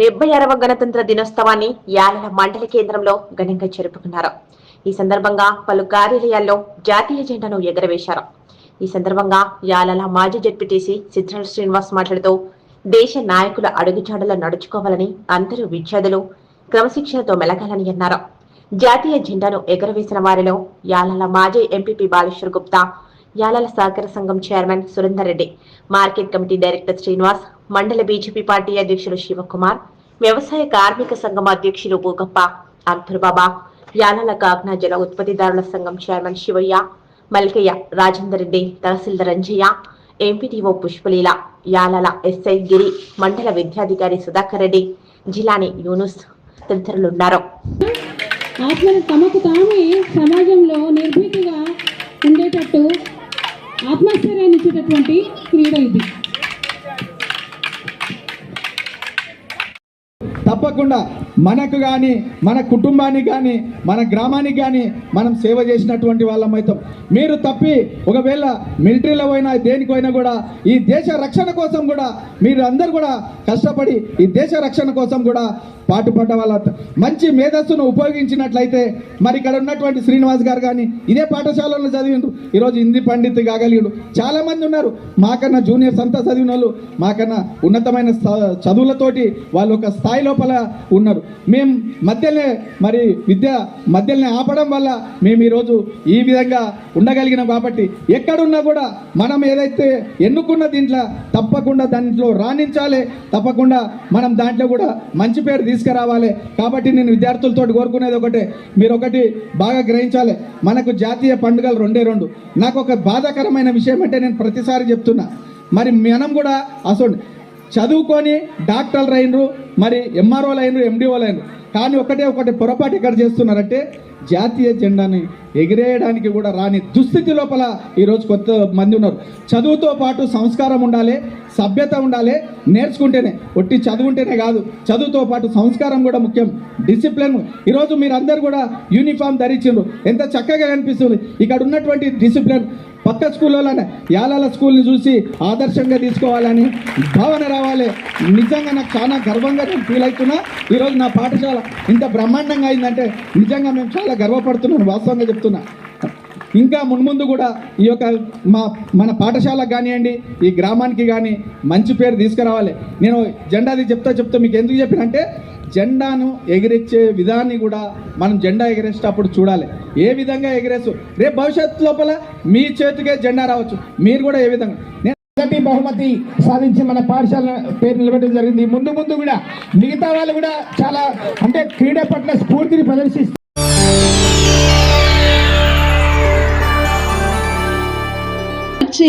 డెబ్బై అరవ గణతంత్ర దినోత్సవాన్ని యాలల మండల కేంద్రంలో ఘనంగా జరుపుకున్నారు. ఈ సందర్భంగా పలు కార్యాలయాల్లో జాతీయ జెండాను ఎగరవేశారు. ఈ సందర్భంగా యాలల మాజీ జడ్పీటీసీ సిద్ధార్థ శ్రీనివాస్ మాట్లాడుతూ దేశ నాయకుల అడుగుజాడలో నడుచుకోవాలని అందరూ విద్యార్థులు క్రమశిక్షణతో మెలగాలని అన్నారు. జాతీయ జెండాను ఎగరవేసిన వారిలో యాలల మాజీ ఎంపీపీ బాలేశ్వర్ గుప్తా యాలల సహకార సంఘం chairman Surender Reddy market committee director Srinivas మండల బీజేపీ పార్టీ అధ్యక్షులు శివకుమార్ వ్యవసాయ కార్మిక సంఘం అధ్యక్షులు భూగప్ప అంకుర్ బాబా యాలల కాగ్నా జల ఉత్పత్తిదారుల సంఘం chairman Shivayya Malkayya Rajender Reddy tahsildar Ranjayya MPTO Pushpaleela Yalala SI Giri మండల విద్యాధికారి సుధాకర్ రెడ్డి జిలాని యూనుస్ తదితరులున్నారు ఆత్మ తమకు తామే సమాజంలో నిర్భీతిగా ఉండేటట్టు ఆత్మస్థైర్యాన్ని ఇచ్చేటటువంటి క్రీడ ఇది. తప్పకుండా మనకు కానీ మన కుటుంబానికి కానీ మన గ్రామానికి కానీ మనం సేవ చేసినటువంటి వాళ్ళం అవుతాం. మీరు తప్పి ఒకవేళ మిలిటరీలో పోయినా దేనికైనా కూడా ఈ దేశ రక్షణ కోసం కూడా మీరు అందరు కూడా కష్టపడి ఈ దేశ రక్షణ కోసం కూడా పాటుపడ్డ వాళ్ళ మంచి మేధస్సును ఉపయోగించినట్లయితే మరి ఇక్కడ ఉన్నటువంటి శ్రీనివాస్ గారు కానీ ఇదే పాఠశాలలో చదివిండు ఈరోజు హిందీ పండిత్ కాగలిగిండు. చాలామంది ఉన్నారు. మాకన్నా జూనియర్స్ అంతా చదివిన వాళ్ళు మాకన్నా ఉన్నతమైన చదువులతోటి వాళ్ళు ఒక స్థాయి లోపల ఉన్నారు. మేము మధ్యలోనే మరి విద్య మధ్యలోనే ఆపడం వల్ల మేము ఈరోజు ఈ విధంగా ఉండగలిగినాం కాబట్టి ఎక్కడున్నా కూడా మనం ఏదైతే ఎన్నుకున్న దీంట్లో తప్పకుండా దాంట్లో రాణించాలి తప్పకుండా మనం దాంట్లో కూడా మంచి పేరు తీసుకురావాలి కాబట్టి నేను విద్యార్థులతో కోరుకునేది ఒకటే. మీరు ఒకటి బాగా గ్రహించాలి. మనకు జాతీయ పండుగలు రెండే రెండు. నాకు ఒక బాధాకరమైన విషయం అంటే నేను ప్రతిసారి చెప్తున్నా. మరి మనం కూడా అసలు చదువుకొని డాక్టర్లు అయినరు మరి ఎంఆర్ఓలు అయినరు ఎండిఓలు అయినరు. కానీ ఒకటే ఒకటి పొరపాటు ఇక్కడ చేస్తున్నారంటే జాతీయ జెండాని ఎగిరేయడానికి కూడా రాని దుస్థితి లోపల ఈరోజు కొత్త మంది ఉన్నారు. చదువుతో పాటు సంస్కారం ఉండాలి సభ్యత ఉండాలి నేర్చుకుంటేనే. ఒట్టి చదువుంటేనే కాదు చదువుతో పాటు సంస్కారం కూడా ముఖ్యం డిసిప్లిన్. ఈరోజు మీరు అందరు కూడా యూనిఫామ్ ధరించారు ఎంత చక్కగా కనిపిస్తుంది. ఇక్కడ ఉన్నటువంటి డిసిప్లిన్ పక్క స్కూల్లోనే యాలాల స్కూల్ని చూసి ఆదర్శంగా తీసుకోవాలని భావన రావాలి. నిజంగా నాకు చాలా గర్వంగా నేను ఫీల్ అవుతున్నా. ఈరోజు నా పాఠశాల ఇంత బ్రహ్మాండంగా అయిందంటే నిజంగా మేము చాలా గర్వపడుతున్నాను వాస్తవంగా చెప్తున్నా. ఇంకా మున్ముందు కూడా ఈ యొక్క మా మన పాఠశాలకు కానివ్వండి ఈ గ్రామానికి కానీ మంచి పేరు తీసుకురావాలి. నేను జెండాది చెప్తా చెప్తా మీకు ఎందుకు చెప్పినంటే జెండాను ఎగిరించే విధాన్ని కూడా మనం జెండా ఎగిరేసేటప్పుడు చూడాలి. ఏ విధంగా ఎగిరేసు? రేపు భవిష్యత్తు లోపల మీ చేతికే జెండా రావచ్చు. మీరు కూడా ఏ విధంగా? నేను మొదటి బహుమతి సాధించి మన పాఠశాల పేరు నిలబెట్టడం జరిగింది. ముందు ముందు కూడా మిగతా వాళ్ళు కూడా చాలా అంటే క్రీడ పట్ల స్ఫూర్తిని ప్రదర్శిస్తారు